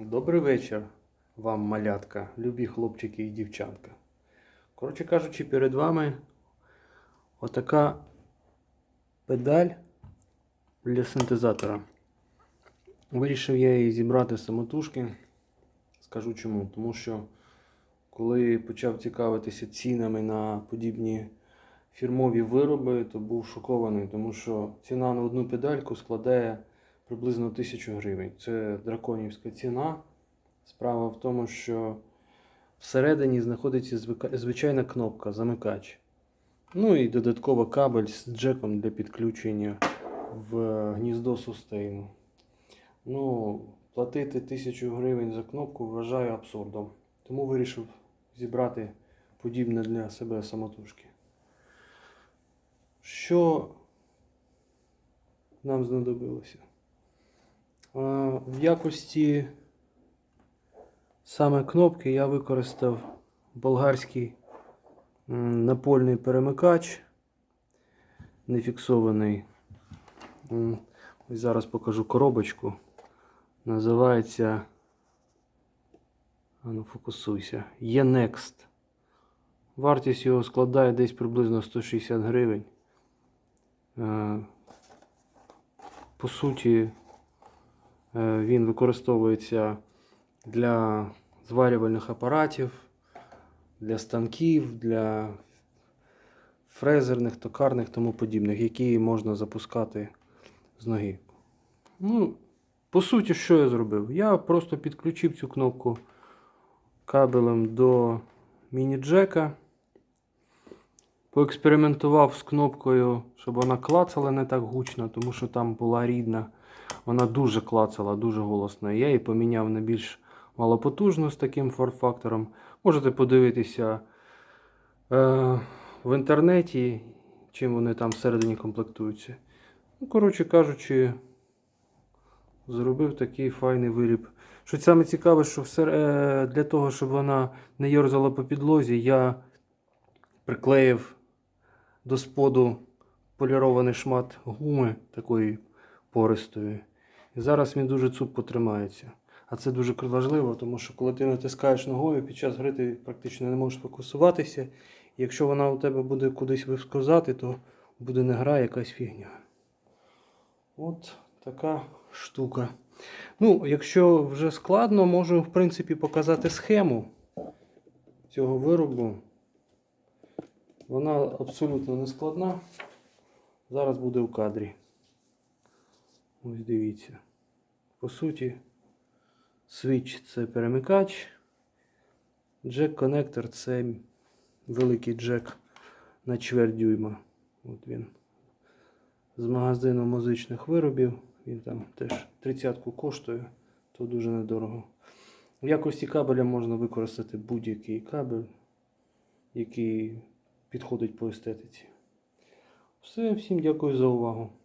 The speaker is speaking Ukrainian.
Добрий вечір вам, малятка, любі хлопчики і дівчатка. Коротше кажучи, перед вами отака педаль для синтезатора. Вирішив я її зібрати самотужки. Скажу чому. Тому що коли почав цікавитися цінами на подібні фірмові вироби, то був шокований, тому що ціна на одну педальку складає приблизно 1000 гривень. Це драконівська ціна. Справа в тому, що всередині знаходиться звичайна кнопка замикач. Ну і додатково кабель з джеком для підключення в гніздо сустейну. Ну, платити 1000 гривень за кнопку вважаю абсурдом. Тому вирішив зібрати подібне для себе самотужки. Що нам знадобилося? В якості саме кнопки я використав болгарський напольний перемикач, нефіксований. Ось зараз покажу коробочку. Називається. Ну фокусуйся. Є-Next. Вартість його складає десь приблизно 160 гривень. Е, По суті, він використовується для зварювальних апаратів, для станків, для фрезерних, токарних тому подібних, які можна запускати з ноги. Ну, по суті, що я зробив? Я просто підключив цю кнопку кабелем до міні-джека. Поекспериментував з кнопкою, щоб вона клацала не так гучно, тому що там була рідна. Вона дуже клацала, дуже голосно. Я її поміняв на більш малопотужну з таким форфактором. Можете подивитися е, в інтернеті, чим вони там всередині комплектуються. Ну, коротше кажучи, зробив такий файний виріб. Що саме цікаве, що все, е, для того, щоб вона не йорзала по підлозі, я приклеїв до споду полірований шмат гуми такої пористої. І зараз він дуже цупко тримається. А це дуже важливо, тому що коли ти натискаєш ногою, під час гри ти практично не можеш фокусуватися. Якщо вона у тебе буде кудись висказати, то буде не гра, а якась фігня. От така штука. Ну, якщо вже складно, можу в принципі показати схему цього виробу. Вона абсолютно не складна. Зараз буде в кадрі. Ось дивіться. По суті, свіч це перемикач. Джек-коннектор це великий джек на чверть дюйма. От він. З магазину музичних виробів. Він там теж 30-ку коштує, то дуже недорого. В якості кабеля можна використати будь-який кабель, який підходить по естетиці. Все, всім дякую за увагу.